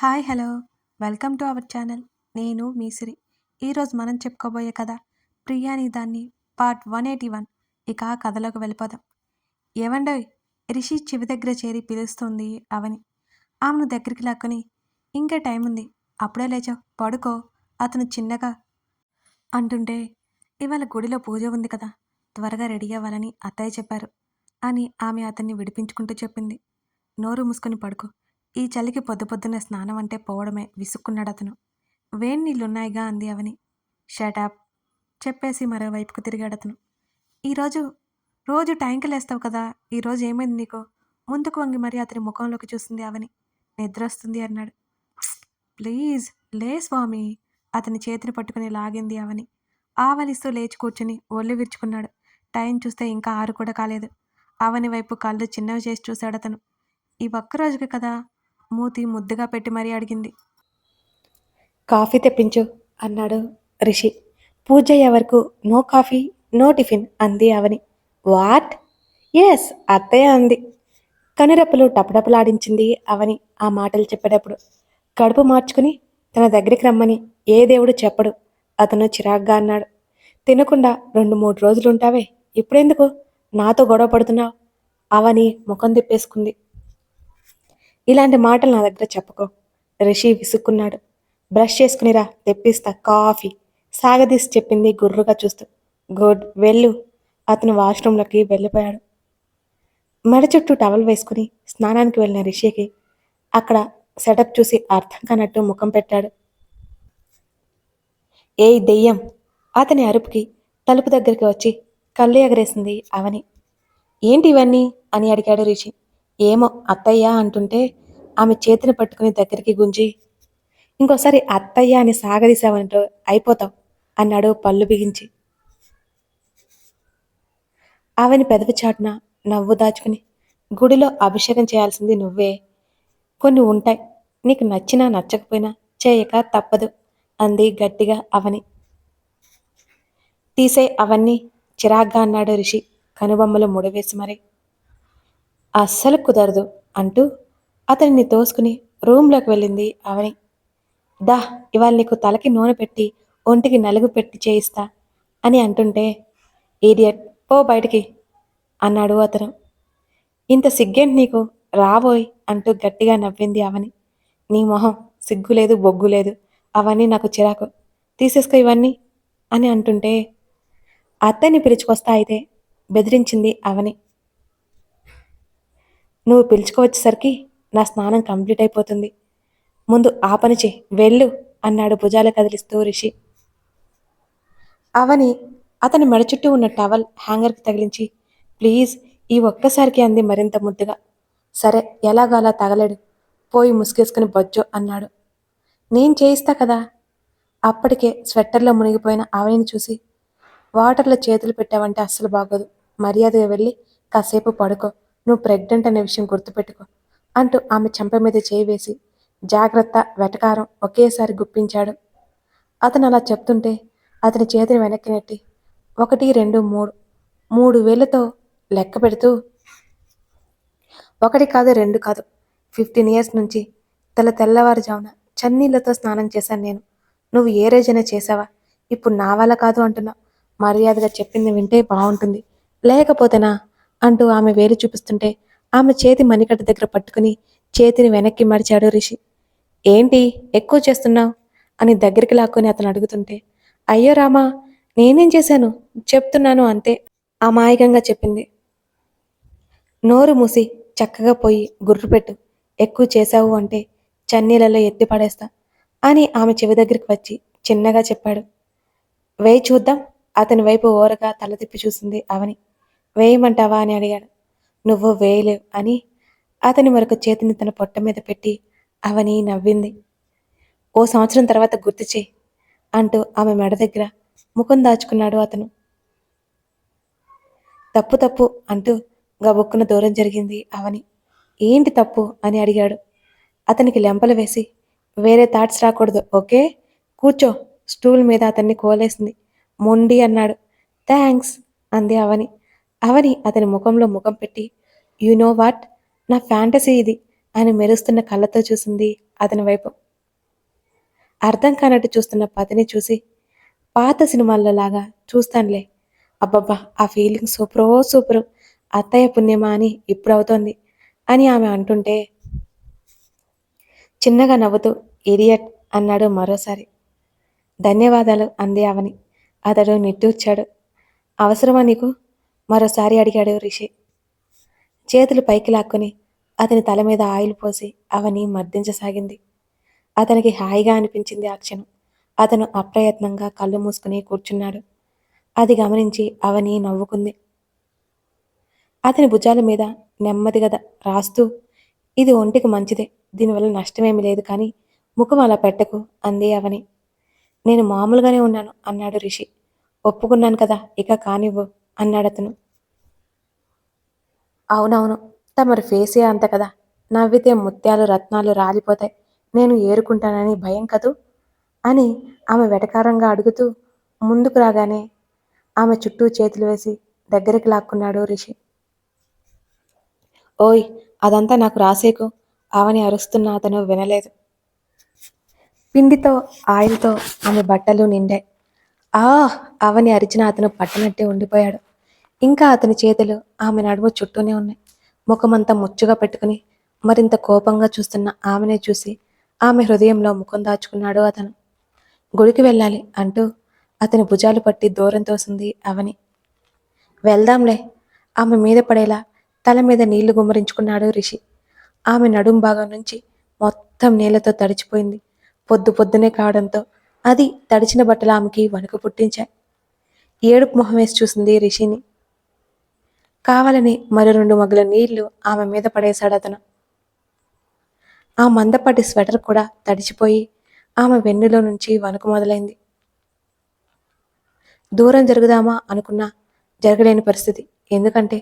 Hi hello. Welcome to our channel. నేను మీసిరి. ఈరోజు మనం చెప్పుకోబోయే కథ ప్రియాని దాన్ని పార్ట్ వన్ ఎయిటీ వన్. ఇక ఆ కథలోకి వెళ్ళిపోదాం. ఏవండోయ్ రిషి చెవి దగ్గర చేరి పిలుస్తుంది అవని. ఆమెను దగ్గరికి లాక్కొని ఇంకా టైం ఉంది. అప్పుడే లేచావు. పడుకో. అతను చిన్నగా అంటుంటే ఇవాళ గుడిలో పూజ ఉంది కదా. త్వరగా రెడీ అవ్వాలని అత్తయ్య చెప్పారు అని ఆమె అతన్ని విడిపించుకుంటూ చెప్పింది. నోరు మూసుకొని పడుకో. ఈ చలికి పొద్దుపొద్దున స్నానం అంటే పోవడమే విసుక్కున్నాడు అతను. వేడి నీళ్ళున్నాయిగా అంది అవని. షటాప్ చెప్పేసి మరోవైపుకు తిరిగాడు అతను. ఈరోజు రోజు టైంకి లేస్తావు కదా ఈరోజు ఏమైంది నీకు? ముందుకు వంగి మరి అతని ముఖంలోకి చూసింది అవని. నిద్ర వస్తుంది అన్నాడు. ప్లీజ్ లే స్వామి అతని చేతిని పట్టుకుని లాగింది అవని. ఆవలిస్తూ లేచి కూర్చుని ఒళ్ళు విరుచుకున్నాడు. టైం చూస్తే ఇంకా ఆరు కూడా కాలేదు. అవని వైపు కళ్ళు చిన్నవి చేసి చూశాడు అతను. ఈ ఒక్కరోజుకి కదా మూతి ముద్దుగా పెట్టి మరీ అడిగింది. కాఫీ తెప్పించు అన్నాడు రిషి. పూజ అయ్యే వరకు నో కాఫీ నో టిఫిన్ అంది అవని వాట్? ఎస్ అత్తయ్య అంది. కనురెప్పలు టపటపలాడించింది అవని ఆ మాటలు చెప్పేటప్పుడు. కడుపు మార్చుకుని తన దగ్గరికి రమ్మని ఏ దేవుడు చెప్పడు. అతను చిరాగ్గా అన్నాడు. తినకుండా రెండు మూడు రోజులు ఉంటావే ఇప్పుడెందుకు? నాతో గొడవ పడుతున్నావు? అవని ముఖం తిప్పేసుకుంది. ఇలాంటి మాటలు నా దగ్గర చెప్పుకో. రిషి విసుక్కున్నాడు. బ్రష్ చేసుకునిరా తెప్పిస్తా కాఫీ. సాగదీసి చెప్పింది గుర్రుగా చూస్తూ. గుడ్ వెళ్ళు. అతను వాష్రూమ్లోకి వెళ్ళిపోయాడు. మెడ చుట్టూ టవల్ వేసుకుని స్నానానికి వెళ్ళిన రిషికి అక్కడ సెటప్ చూసి అర్థం కానట్టు ముఖం పెట్టాడు. ఏ దెయ్యం! అతని అరుపుకి తలుపు దగ్గరికి వచ్చి కళ్ళు ఎగరేసింది అవని. ఏంటి ఇవన్నీ? అని అడిగాడు రిషి. ఏమో అత్తయ్య అంటుంటే ఆమె చేతిని పట్టుకుని దగ్గరికి గుంజి ఇంకోసారి అత్తయ్య అని సాగదీశావంటూ అయిపోతావు అన్నాడు పళ్ళు బిగించి. ఆమెని పెదవి చాటున నవ్వు దాచుకుని గుడిలో అభిషేకం చేయాల్సింది నువ్వే. కొన్ని ఉంటాయి. నీకు నచ్చినా నచ్చకపోయినా చేయక తప్పదు అంది గట్టిగా అవని. తీసే అవన్నీ చిరాగ్గా అన్నాడు రిషి కనుబొమ్మలు ముడివేసి మరి. అస్సలు కుదరదు అంటూ అతనిని తోసుకుని రూమ్లోకి వెళ్ళింది అవని. దా ఇవాళ నీకు తలకి నూనె పెట్టి ఒంటికి నలుగు పెట్టి చేయిస్తా అని అంటుంటే ఈడియట్ పో బయటికి అన్నాడు అతను. ఇంత సిగ్గేంటి నీకు? రాబోయ్ అంటూ గట్టిగా నవ్వింది అవని. నీ మొహం సిగ్గు లేదు బొగ్గు లేదు. అవన్నీ నాకు చిరాకు. తీసేసుకో ఇవన్నీ అని అంటుంటే అత్తని పిలుచుకొస్తా అయితే బెదిరించింది అవని. నువ్వు పిలుచుకోవచ్చేసరికి నా స్నానం కంప్లీట్ అయిపోతుంది. ముందు ఆ పని చే వెళ్ళు అన్నాడు భుజాలు కదిలిస్తూ రిషి. అవని అతని మెడ చుట్టూ ఉన్న టవల్ హ్యాంగర్కి తగిలించి ప్లీజ్ ఈ ఒక్కసారికి అంది మరింత ముద్దుగా. సరే ఎలాగోలా తగలడు? పోయి ముసుగేసుకుని బొజ్జు అన్నాడు. నేను చేయిస్తా కదా? అప్పటికే స్వెట్టర్లో మునిగిపోయిన అవనిని చూసి వాటర్లో చేతులు పెట్టావంటే అస్సలు బాగోదు. మర్యాదగా వెళ్ళి కాసేపు పడుకో. నువ్వు ప్రెగ్నెంట్ అనే విషయం గుర్తుపెట్టుకో అంటూ ఆమె చెంప మీద చేయి వేసి జాగ్రత్త వెటకారం ఒకేసారి గుప్పించాడు. అతను అలా చెప్తుంటే అతని చేతిని వెనక్కి నెట్టి ఒకటి రెండు మూడు మూడు వేలతో లెక్క పెడుతూ ఒకటి కాదు రెండు కాదు ఫిఫ్టీన్ ఇయర్స్ నుంచి తెల్ల తెల్లవారుజామున చన్నీళ్ళతో స్నానం చేశాను నేను. నువ్వు ఏ రోజైనా చేసావా? ఇప్పుడు నా వల్ల కాదు అంటున్నా మర్యాదగా చెప్పింది వింటే బాగుంటుంది. లేకపోతేనా అంటూ ఆమె వేలు చూపిస్తుంటే ఆమె చేతి మణికట్ట దగ్గర పట్టుకుని చేతిని వెనక్కి మడిచాడు రిషి. ఏంటి? ఎక్కువ చేస్తున్నావు? అని దగ్గరికి లాక్కొని అతను అడుగుతుంటే అయ్యో రామా నేనేం చేశాను? చెప్తున్నాను అంతే అమాయకంగా చెప్పింది. నోరు మూసి చక్కగా పోయి గుర్రు పెట్టు ఎక్కువ చేశావు అంటే చన్నీలలో ఎత్తి పడేస్తా అని ఆమె చెవి దగ్గరికి వచ్చి చిన్నగా చెప్పాడు. వేయి చూద్దాం అతని వైపు ఓరగా తల తిప్పి చూసింది అవని. వేయమంటావా అని అడిగాడు. నువ్వు వేయలేవు అని అతని మరొక చేతిని తన పొట్ట మీద పెట్టి అవని నవ్వింది. ఓ సంవత్సరం తర్వాత గుర్తు చేయి అంటూ ఆమె మెడ దగ్గర ముఖం దాచుకున్నాడు అతను. తప్పు తప్పు అంటూ గబుక్కున దూరం జరిగింది అవని. ఏంటి తప్పు అని అడిగాడు. అతనికి లెంపలు వేసి వేరే థాట్స్ రాకూడదు ఓకే? కూర్చో. స్టూల్ మీద అతన్ని కోలేసింది. మొండి అన్నాడు. థ్యాంక్స్ అంది అవని. అవని అతని ముఖంలో ముఖం పెట్టి యు నో వాట్ నా ఫ్యాంటసీ ఇది అని మెరుస్తున్న కళ్ళతో చూసింది అతని వైపు. అర్థం కానట్టు చూస్తున్న పతిని చూసి పాత సినిమాల్లో లాగా చూస్తానులే. అబ్బబ్బా ఆ ఫీలింగ్ సూపరో సూపరు అత్తయ్య పుణ్యమా అని ఇప్పుడు అవుతోంది అని ఆమె అంటుంటే చిన్నగా నవ్వుతూ ఇడియట్ అన్నాడు మరోసారి. ధన్యవాదాలు అంది అవని. అతడు నిట్టూర్చాడు. అవసరమా నీకు? మరోసారి అడిగాడు రిషి. చేతులు పైకి లాక్కుని అతని తల మీద ఆయిల్ పోసి అవని మర్దించసాగింది. అతనికి హాయిగా అనిపించింది ఆ క్షణం. అతను అప్రయత్నంగా కళ్ళు మూసుకుని కూర్చున్నాడు. అది గమనించి అవని నవ్వుకుంది. అతని భుజాల మీద నెమ్మదిగా రాస్తూ ఇది ఒంటికి మంచిదే దీనివల్ల నష్టమేమీ లేదు కానీ ముఖం అలా పెట్టకు అంది అవని. నేను మామూలుగానే ఉన్నాను అన్నాడు రిషి. ఒప్పుకున్నాను కదా ఇక కానివ్వు. అన్నాడు అతను. అవునవును తమరి ఫేసే అంత కదా. నవ్వితే ముత్యాలు రత్నాలు రాలిపోతాయి. నేను ఏరుకుంటానని భయం కదూ? అని ఆమె వెటకారంగా అడుగుతూ ముందుకు రాగానే ఆమె చుట్టూ చేతులు వేసి దగ్గరికి లాక్కున్నాడు రిషి. ఓయ్ అదంతా నాకు రాసేకు. ఆమెని అరుస్తున్న అతను వినలేదు. పిండితో ఆయిల్తో ఆమె బట్టలు నిండాయి. ఆ అవని అరిచిన అతను పట్టనట్టే ఉండిపోయాడు. ఇంకా అతని చేతులు ఆమె నడుము చుట్టూనే ఉన్నాయి. ముఖమంతా ముచ్చుగా పెట్టుకుని మరింత కోపంగా చూస్తున్న ఆమెనే చూసి ఆమె హృదయంలో ముఖం దాచుకున్నాడు అతను. గుడికి వెళ్ళాలి అంటూ అతని భుజాలు పట్టి దూరం తోసింది అవని. వెళ్దాంలే. ఆమె మీద పడేలా తల మీద నీళ్ళు గుమ్మరించుకున్నాడు రిషి. ఆమె నడుం భాగం నుంచి మొత్తం నీళ్ళతో తడిచిపోయింది. పొద్దు పొద్దునే కావడంతో అది తడిచిన బట్టలు ఆమెకి వణుకు పుట్టించాయి. ఏడుపు మొహం వేసి చూసింది రిషిని. కావాలని మరి రెండు మగ్గుల నీళ్ళు ఆమె మీద పడేశాడు అతను. ఆ మందపాటి స్వెటర్ కూడా తడిచిపోయి ఆమె వెన్నులో నుంచి వణుకు మొదలైంది. దూరం జరుగుదామా అనుకున్నా జరగలేని పరిస్థితి. ఎందుకంటే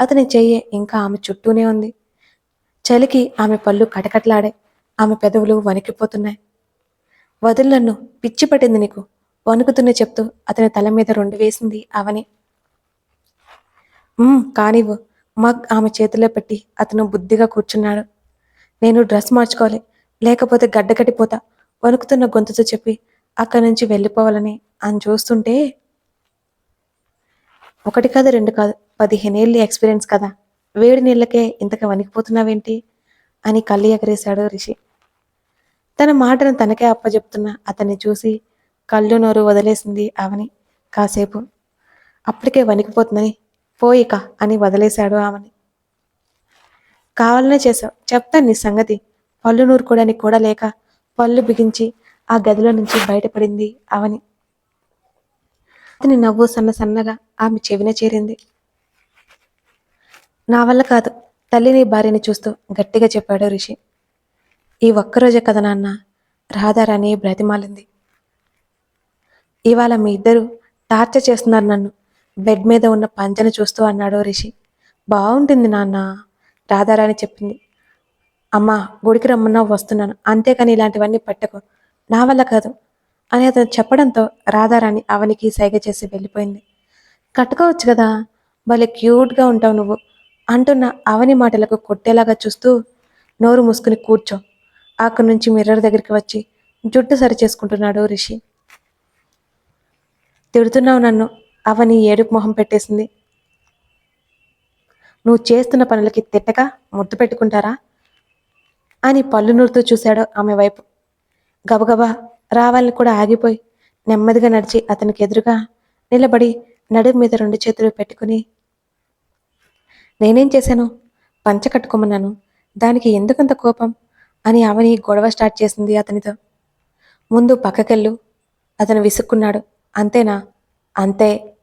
అతని చెయ్యి ఇంకా ఆమె చుట్టూనే ఉంది. చలికి ఆమె పళ్ళు కటకట్లాడే ఆమె పెదవులు వణికిపోతున్నాయి. వదులు నన్ను పిచ్చి పట్టింది నీకు వణుకుతున్న చెప్తూ అతని తల మీద రెండు వేసింది అవని. కానివ్వు. మగ్ ఆమె చేతిలో పెట్టి అతను బుద్ధిగా కూర్చున్నాడు. నేను డ్రెస్ మార్చుకోవాలి. లేకపోతే గడ్డకట్టిపోతా వణుకుతున్న గొంతుతో చెప్పి అక్కడి నుంచి వెళ్ళిపోవాలని అని చూస్తుంటే ఒకటి కాదు రెండు కాదు పదిహేనేళ్ళ ఎక్స్పీరియన్స్ కదా. వేడి నీళ్ళకే ఇంతగా వణికిపోతున్నావేంటి అని కళ్ళు ఎగరేశాడు రిషి. తన మాటను తనకే అప్పజెప్తున్న అతన్ని చూసి కళ్ళు నోరు వదిలేసింది అవని కాసేపు. అప్పటికే వణికిపోతుందని పోయిక అని వదిలేశాడు ఆమెని. కావాలనే చేశావు. చెప్తాను నీ సంగతి. పళ్ళు నూరుకోవడానికి కూడా లేక పళ్ళు బిగించి ఆ గదిలో నుంచి బయటపడింది అవని. అతని నవ్వు సన్న సన్నగా ఆమె చెవిన చేరింది. నా వల్ల కాదు. తల్లిని భార్యని చూస్తూ గట్టిగా చెప్పాడు రిషి. ఈ ఒక్కరోజే కదా నాన్న. రాధారాణి బ్రతిమాలింది. ఇవాళ మీ ఇద్దరు టార్చర్ చేస్తున్నారు నన్ను. బెడ్ మీద ఉన్న పంచను చూస్తూ అన్నాడు రిషి. బాగుంటుంది నాన్న రాధారాణి చెప్పింది. అమ్మా గుడికి రమ్మన్నా వస్తున్నాను. అంతేకాని ఇలాంటివన్నీ పెట్టకు. నా వల్ల కాదు. అని అతను చెప్పడంతో రాధారాణి అవనికి సైగ చేసి వెళ్ళిపోయింది. కట్టుకోవచ్చు కదా? భలే క్యూట్గా ఉంటావు నువ్వు అంటున్న అవని మాటలకు కొట్టేలాగా చూస్తూ నోరు మూసుకుని కూర్చో. అక్కడి నుంచి మిర్రర్ దగ్గరికి వచ్చి జుట్టు సరి చేసుకుంటున్నాడు రిషి. తిడుతున్నావు నన్ను. అవని ఏడుపు మొహం పెట్టేసింది. నువ్వు చేస్తున్న పనులకి తిట్టక ముద్దు పెట్టుకుంటారా? అని పళ్ళు నూరుతూ చూశాడు ఆమె వైపు. గబగబా రావాలని కూడా ఆగిపోయి నెమ్మదిగా నడిచి అతనికి ఎదురుగా నిలబడి నడుము మీద రెండు చేతులు పెట్టుకుని నేనేం చేశాను? పంచ కట్టుకోమన్నాను. దానికి ఎందుకంత కోపం? అని అవని గొడవ స్టార్ట్ చేసింది అతనితో. ముందు పక్కకెళ్ళు. అతను విసుక్కున్నాడు. అంతేనా? అంతే.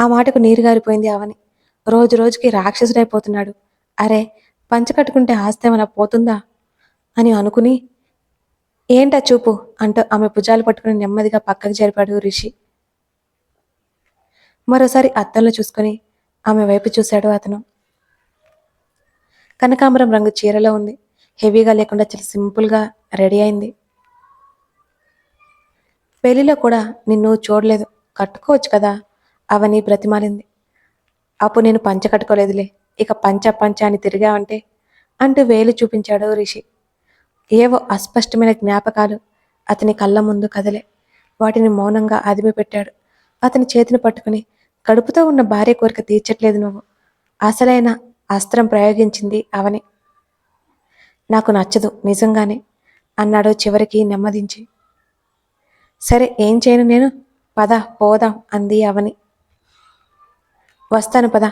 ఆ మాటకు నీరు గారిపోయింది అవని రోజు రోజుకి రాక్షసుడైపోతున్నాడు. అరే పంచ కట్టుకుంటే ఆస్తి ఏమైనా పోతుందా? అని అనుకుని ఏంటా చూపు? అంటూ ఆమె భుజాలు పట్టుకుని నెమ్మదిగా పక్కకు జరిపాడు రిషి. మరోసారి అద్దంలో చూసుకొని ఆమె వైపు చూశాడు అతను. కనకాంబరం రంగు చీరలో ఉంది. హెవీగా లేకుండా చాలా సింపుల్గా రెడీ అయింది. పెళ్ళిలో కూడా నిన్ను చూడలేదు. కట్టుకోవచ్చు కదా? అవని బ్రతిమాలింది. అప్పుడు నేను పంచ కట్టుకోలేదులే ఇక పంచ పంచ అని తిరిగావంటే అంటూ వేలు చూపించాడు రిషి. ఏవో అస్పష్టమైన జ్ఞాపకాలు అతని కళ్ళ ముందు కదలే. వాటిని మౌనంగా అదిమి పెట్టాడు. అతని చేతిని పట్టుకుని కడుపుతో ఉన్న భార్య కోరిక తీర్చట్లేదు నువ్వు. అసలైన అస్త్రం ప్రయోగించింది అవని. నాకు నచ్చదు నిజంగానే అన్నాడు చివరికి నెమ్మదించి. సరే ఏం చేయను నేను? పద పోదాం అంది అవని. వస్తాను పద.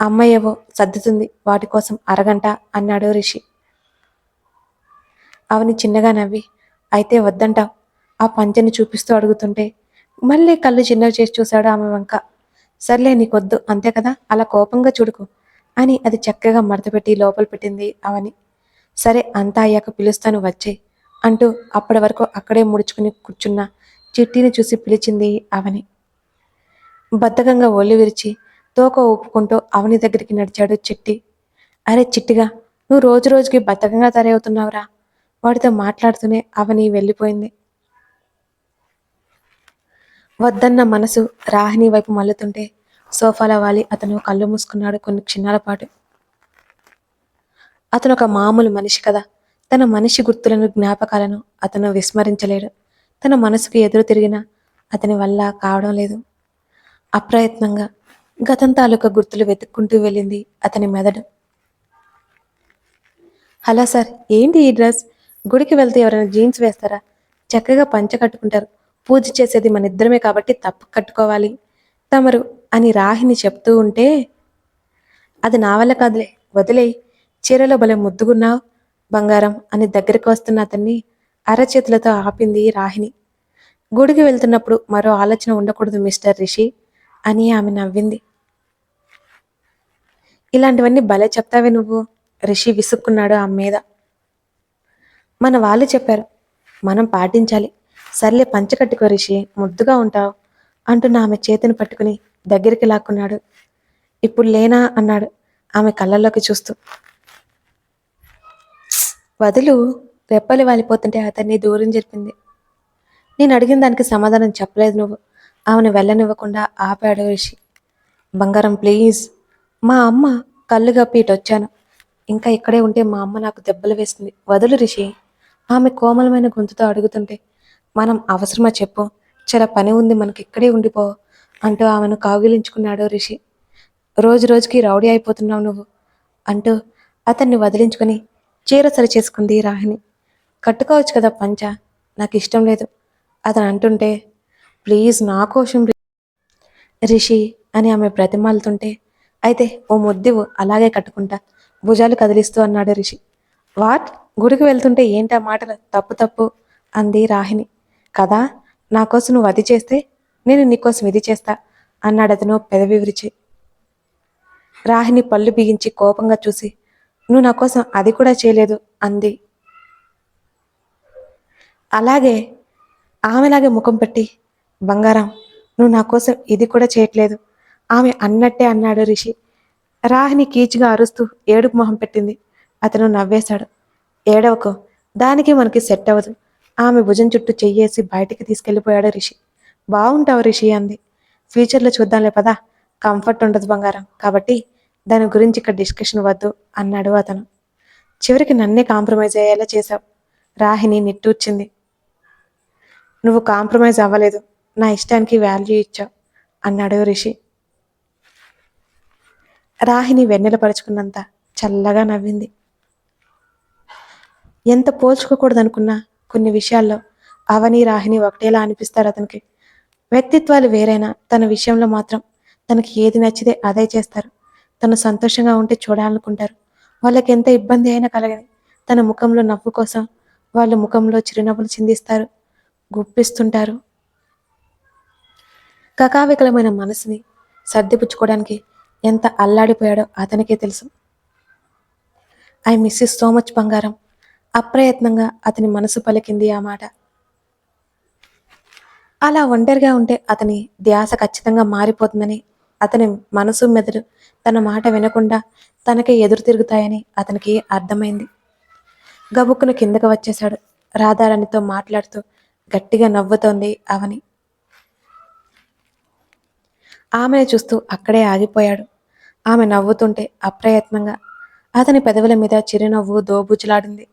అమ్మయ్యవో సర్దుతుంది వాటి కోసం అరగంట అన్నాడు రిషి. అవని చిన్నగా నవ్వి అయితే వద్దంటావు. ఆ పంచెని చూపిస్తూ అడుగుతుంటే మళ్ళీ కళ్ళు చిన్నవి చేసి చూశాడు ఆమె వంక. సర్లే నీకొద్దు అంతే కదా? అలా కోపంగా చూడుకు. అని అది చక్కగా మడతపెట్టి లోపల పెట్టింది అవని. సరే అంతా అయ్యాక పిలుస్తాను వచ్చే అంటూ అప్పటి వరకు అక్కడే ముడుచుకుని కూర్చున్న చిట్టిని చూసి పిలిచింది అవని. బద్ధకంగా ఒళ్ళు విరిచి తోక ఊపుకుంటూ అవని దగ్గరికి నడిచాడు చిట్టి. అరే చిట్టిగా నువ్వు రోజు రోజుకి బద్ధకంగా తయారవుతున్నావురా. వాడితో మాట్లాడుతూనే అవని వెళ్ళిపోయింది. వద్దన్న మనసు రాహిణి వైపు మల్లుతుంటే సోఫాలో వాలి అతను కళ్ళు మూసుకున్నాడు కొన్ని క్షణాల పాటు. అతను ఒక మామూలు మనిషి కదా. తన మనిషి గుర్తులను జ్ఞాపకాలను అతను విస్మరించలేడు. తన మనసుకు ఎదురు తిరిగినా అతని వల్ల కావడం లేదు. అప్రయత్నంగా గతం తాలూకా గుర్తులు వెతుక్కుంటూ వెళ్ళింది అతని మెదడు. హలో సార్ ఏంటి ఈ డ్రెస్? గుడికి వెళ్తే ఎవరైనా జీన్స్ వేస్తారా? చక్కగా పంచ కట్టుకుంటారు. పూజ చేసేది మన ఇద్దరమే కాబట్టి తప్పు కట్టుకోవాలి. తమరు అని రాహిని చెప్తూ ఉంటే అది నా వల్ల కాదులే వదిలే చీరలో భలే ముద్దుగున్నావు బంగారం అని దగ్గరికి వస్తున్న అతన్ని అరచేతులతో ఆపింది రాహిని గుడికి వెళ్తున్నప్పుడు మరో ఆలోచన ఉండకూడదు మిస్టర్ రిషి. అని ఆమె నవ్వింది. ఇలాంటివన్నీ భలే చెప్తావే నువ్వు రిషి విసుక్కున్నాడు ఆమె మీద. మన వాళ్ళు చెప్పారు మనం పాటించాలి. సర్లే పంచకట్టుకో రిషి ముద్దుగా ఉంటావు అంటున్న ఆమె చేతిని పట్టుకుని దగ్గరికి లాక్కున్నాడు. ఇప్పుడు లేనా అన్నాడు ఆమె కళ్ళల్లోకి చూస్తూ. వదులు రెప్పలు వాలిపోతుంటే అతన్ని దూరం జరిపింది. నేను అడిగిన దానికి సమాధానం చెప్పలేదు నువ్వు. ఆమెను వెళ్ళనివ్వకుండా ఆపాడు రిషి. బంగారం ప్లీజ్ మా అమ్మ కళ్ళు కప్పి ఇటొచ్చాను ఇంకా ఇక్కడే ఉంటే మా అమ్మ నాకు దెబ్బలు వేస్తుంది. వదులు రిషి. ఆమె కోమలమైన గొంతుతో అడుగుతుంటే మనం అవసరమా చెప్పు. చాలా పని ఉంది మనకి ఇక్కడే ఉండిపో అంటూ ఆమెను కాగిలించుకున్నాడు రిషి. రోజు రోజుకి రౌడీ అయిపోతున్నావు నువ్వు అంటూ అతన్ని వదిలించుకొని చీర సరి చేసుకుంది రాహిణి. కట్టుకోవచ్చు కదా పంచ? నాకు ఇష్టం లేదు. అతను అంటుంటే ప్లీజ్ నా కోసం రిషి అని ఆమె బ్రతిమాలుతుంటే అయితే ఓ ముద్దివు అలాగే కట్టుకుంటా భుజాలు కదిలిస్తూ అన్నాడు రిషి. వాట్? గుడికి వెళ్తుంటే ఏంటా మాటలు? తప్పు తప్పు అంది రాహిణి. కదా? నాకోసం నువ్వు అది చేస్తే నేను నీకోసం ఇది చేస్తా అన్నాడు అతను పెదవి విరిచి రాహిణి పళ్ళు బిగించి కోపంగా చూసి నువ్వు నా కోసం అది కూడా చేయలేదు అంది. అలాగే ఆమెలాగే ముఖం పెట్టి బంగారం నువ్వు నా కోసం ఇది కూడా చేయట్లేదు. ఆమె అన్నట్టే అన్నాడు రిషి. రాహిని కీచుగా అరుస్తూ ఏడుపు మొహం పెట్టింది. అతను నవ్వేశాడు. ఏడవకు దానికి మనకి సెట్ అవ్వదు. ఆమె భుజం చుట్టూ చెయ్యేసి బయటికి తీసుకెళ్ళిపోయాడు రిషి. బాగుంటావు రిషి అంది. ఫ్యూచర్లో చూద్దాంలే పదా. కంఫర్ట్ ఉండదు బంగారం. కాబట్టి దాని గురించి ఇక్కడ డిస్కషన్ వద్దు అన్నాడు అతను. చివరికి నన్నే కాంప్రమైజ్ అయ్యేలా చేశావు. రాహిణి నిట్టూర్చింది. నువ్వు కాంప్రమైజ్ అవ్వలేదు. నా ఇష్టానికి వాల్యూ ఇచ్చావు అన్నాడు రిషి. రాహిని వెన్నెల పరుచుకున్నంత చల్లగా నవ్వింది. ఎంత పోల్చుకోకూడదనుకున్నా కొన్ని విషయాల్లో అవని రాహిని ఒకటేలా అనిపిస్తారు అతనికి. వ్యక్తిత్వాలు వేరైనా తన విషయంలో మాత్రం తనకి ఏది నచ్చితే అదే చేస్తారు. తను సంతోషంగా ఉంటే చూడాలనుకుంటారు. వాళ్ళకి ఎంత ఇబ్బంది అయినా కలగని తన ముఖంలో నవ్వు కోసం వాళ్ళ ముఖంలో చిరునవ్వులు చిందిస్తారు. గుప్పిస్తుంటారు. కకావికలమైన మనసుని సర్దిపుచ్చుకోవడానికి ఎంత అల్లాడిపోయాడో అతనికే తెలుసు. I miss you so much బంగారం. అప్రయత్నంగా అతని మనసు పలికింది ఆ మాట. అలా ఒంటరిగా ఉంటే అతని ధ్యాస ఖచ్చితంగా మారిపోతుందని అతని మనసు మెదడు తన మాట వినకుండా తనకే ఎదురు తిరుగుతాయని అతనికి అర్థమైంది. గబుక్కును కిందకు వచ్చేశాడు. రాధారాణితో మాట్లాడుతూ గట్టిగా నవ్వుతోంది అవని. ఆమెను చూస్తూ అక్కడే ఆగిపోయాడు. ఆమె నవ్వుతుంటే అప్రయత్నంగా అతని పెదవుల మీద చిరునవ్వు దోబుచులాడింది.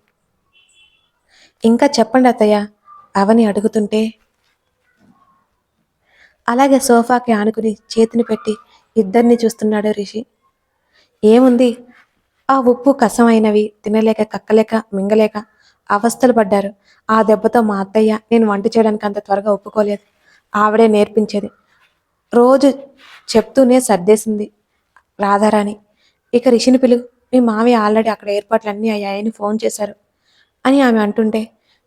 ఇంకా చెప్పండి అత్తయ్య అవని అడుగుతుంటే అలాగే సోఫాకి ఆనుకుని చేతిని పెట్టి ఇద్దరిని చూస్తున్నాడు రిషి. ఏముంది? ఆ ఉప్పు కసమైనవి తినలేక కక్కలేక మింగలేక అవస్థలు పడ్డారు. ఆ దెబ్బతో మా అత్తయ్య నేను వంట చేయడానికి అంత త్వరగా ఒప్పుకోలేదు. ఆవిడే నేర్పించేది. రోజు చెప్తూనే సర్దేసింది రాధారాణి. ఇక రిషిని పిలువు మీ మామయ్య ఆల్రెడీ అక్కడ ఏర్పాట్లన్నీ అయ్యాయని ఫోన్ చేశారు అని ఆమె అంటుంటే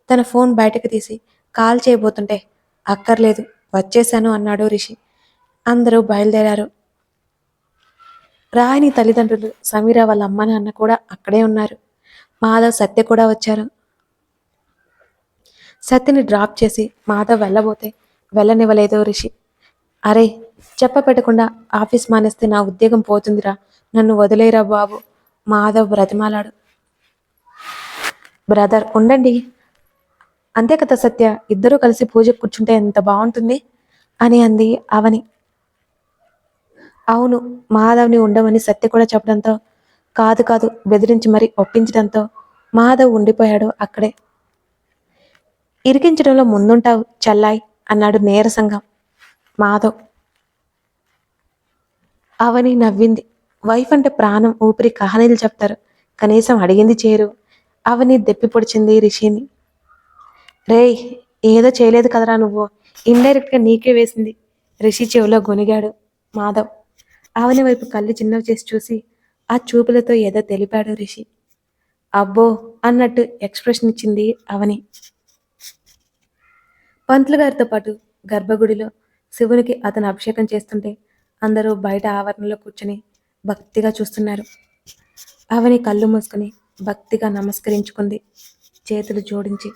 తన ఫోన్ బయటకు తీసి కాల్ చేయబోతుంటే అక్కర్లేదు వచ్చేశాను అన్నాడు రిషి. అందరూ బయలుదేరారు. రాయిని తల్లిదండ్రులు సమీర వాళ్ళ అమ్మ నాన్న కూడా అక్కడే ఉన్నారు. మాధవ్ సత్య కూడా వచ్చారు. సత్యని డ్రాప్ చేసి మాధవ్ వెళ్ళబోతే వెళ్ళనివ్వలేదు రిషి. అరే చెప్పబెట్టకుండా ఆఫీస్ మానేస్తే నా ఉద్యోగం పోతుందిరా. నన్ను వదిలేరా బాబు. మాధవ్ బ్రతిమాలాడు. బ్రదర్ ఉండండి. అంతే కదా సత్య ఇద్దరూ కలిసి పూజ కూర్చుంటే ఎంత బాగుంటుంది? అని అంది అవని. అవును మాధవ్ని ఉండమని సత్య కూడా చెప్పడంతో కాదు కాదు బెదిరించి మరీ ఒప్పించడంతో మాధవ్ ఉండిపోయాడు అక్కడే. ఇరికించడంలో ముందుంటావు చల్లాయ్ అన్నాడు నేరసంగం. మాధవ్. అవని నవ్వింది. వైఫ్ అంటే ప్రాణం ఊపిరి కహనీలు చెప్తారు. కనీసం అడిగింది చేరు. అవని దెప్పి పొడిచింది రిషిని. రేయ్ ఏదో చేయలేదు కదరా నువ్వు. ఇండైరెక్ట్గా నీకే వేసింది. రిషి చెవిలో గొనిగాడు మాధవ్. అవని వైపు కళ్ళు చిన్నవి చేసి చూసి ఆ చూపులతో ఏదో తెలిపాడు రిషి. అబ్బో అన్నట్టు ఎక్స్ప్రెషన్ ఇచ్చింది అవని. పంతులు గారితో పాటు గర్భగుడిలో శివునికి అతను అభిషేకం చేస్తుంటే అందరూ బయట ఆవరణలో కూర్చొని భక్తిగా చూస్తున్నారు. అవని కళ్ళు మూసుకుని భక్తిగా నమస్కరించుకుంది. చేతులు జోడించి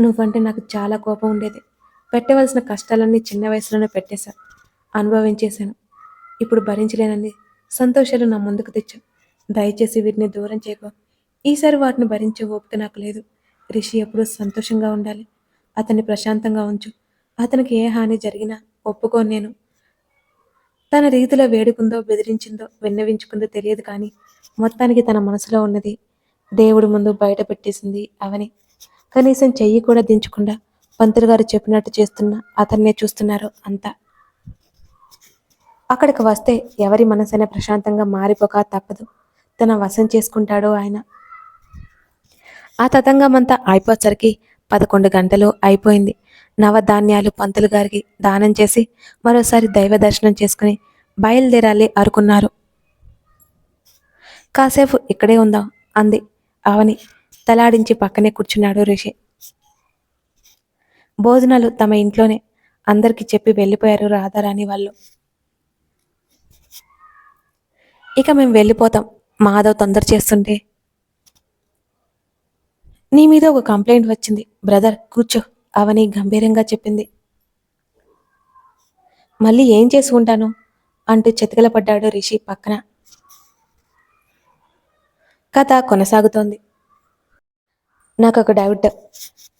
నువ్వంటే నాకు చాలా కోపం ఉండేది. పెట్టవలసిన కష్టాలన్నీ చిన్న వయసులోనే పెట్టేశా. అనుభవించేశాను. ఇప్పుడు భరించలేనని సంతోషాలు నా ముందుకు తెచ్చా దయచేసి వీటిని దూరం చేయకు. ఈసారి వాటిని భరించే ఓపిక నాకు లేదు. రిషి ఎప్పుడూ సంతోషంగా ఉండాలి. అతన్ని ప్రశాంతంగా ఉంచు. అతనికి ఏ హాని జరిగినా ఒప్పుకోను నేను. తన రీతిలో వేడుకుందో బెదిరించిందో విన్నవించుకుందో తెలియదు కానీ మొత్తానికి తన మనసులో ఉన్నది దేవుడి ముందు బయట పెట్టేసింది అవని. కనీసం చెయ్యి కూడా దించకుండా పంతులు గారు చెప్పినట్టు చేస్తున్న అతన్నే చూస్తున్నారు అంతా. అక్కడికి వస్తే ఎవరి మనసైనా ప్రశాంతంగా మారిపోక తప్పదు. తన వశం చేసుకుంటాడో ఆయన. ఆ తతంగమంతా అయిపోసరికి పదకొండు గంటలు అయిపోయింది. నవధాన్యాలు పంతులు గారికి దానం చేసి మరోసారి దైవ దర్శనం చేసుకుని బయలుదేరాలి అనుకున్నారు. కాసేపు ఇక్కడే ఉందాం అంది. అవని తలాడించి పక్కనే కూర్చున్నాడు రిషి భోజనాలు తమ ఇంట్లోనే అందరికి చెప్పి వెళ్ళిపోయారు రాధారాణి వాళ్ళు. ఇక మేము వెళ్ళిపోతాం మాధవ్ తొందర చేస్తుంటే. నీ మీద ఒక కంప్లైంట్ వచ్చింది. బ్రదర్ కూర్చో. అవని గంభీరంగా చెప్పింది. మళ్ళీ ఏం చేసి ఉంటాను అంటూ చెతికిలపడ్డాడు రిషి పక్కన. కథ కొనసాగుతోంది. నాకు ఒక డౌట్.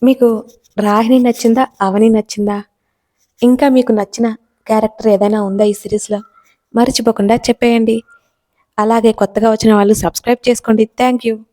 మీకు రాహిణి నచ్చిందా? అవని నచ్చిందా? ఇంకా మీకు నచ్చిన క్యారెక్టర్ ఏదైనా ఉందా ఈ సిరీస్లో? మర్చిపోకుండా చెప్పేయండి. అలాగే కొత్తగా వచ్చిన వాళ్ళు సబ్స్క్రైబ్ చేసుకోండి. Thank you.